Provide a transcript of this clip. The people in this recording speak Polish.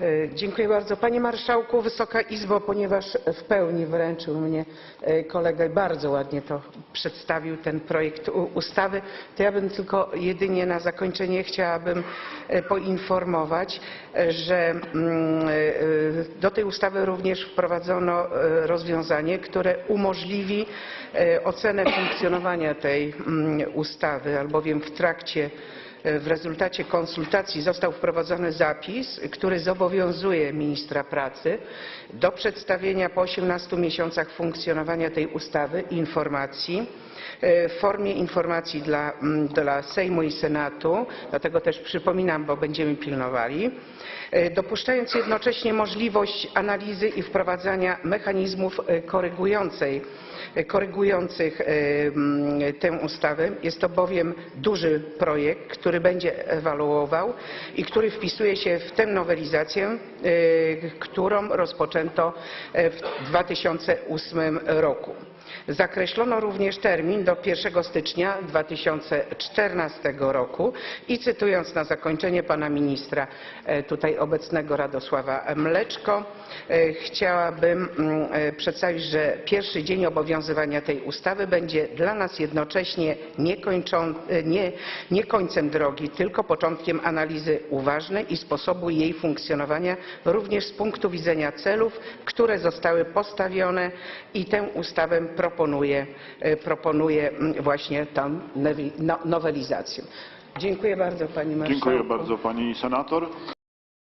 E, Dziękuję bardzo. Panie Marszałku, Wysoka Izbo, ponieważ w pełni wręczył mnie e, kolega i bardzo ładnie to przedstawił ten projekt ustawy, to ja bym tylko jedynie na zakończenie chciałabym e, poinformować, że mm, do tej ustawy również wprowadzono rozwiązanie, które umożliwi ocenę funkcjonowania tej mm, ustawy, albowiem w trakcie w rezultacie konsultacji został wprowadzony zapis, który zobowiązuje ministra pracy do przedstawienia po 18 miesiącach funkcjonowania tej ustawy informacji e, w formie informacji dla, dla Sejmu i Senatu, dlatego też przypominam, bo będziemy pilnowali, e, dopuszczając jednocześnie możliwość analizy i wprowadzania mechanizmów e, korygującej korygujących e, tę ustawę. Jest to bowiem duży projekt, który będzie ewaluował i który wpisuje się w tę nowelizację, e, którą rozpoczęto e, w 2008 roku. Zakreślono również termin do 1 stycznia 2014 roku i cytując na zakończenie pana ministra e, tutaj obecnego Radosława Mleczko, chciałabym mm, przedstawić, że pierwszy dzień obowiązywania tej ustawy będzie dla nas jednocześnie nie, nie, nie końcem drogi, tylko początkiem analizy uważnej i sposobu jej funkcjonowania, również z punktu widzenia celów, które zostały postawione i tę ustawę proponuje, proponuje mm, właśnie newi- no- nowelizację. Dziękuję bardzo Pani Marszałku. Dziękuję bardzo pani senator.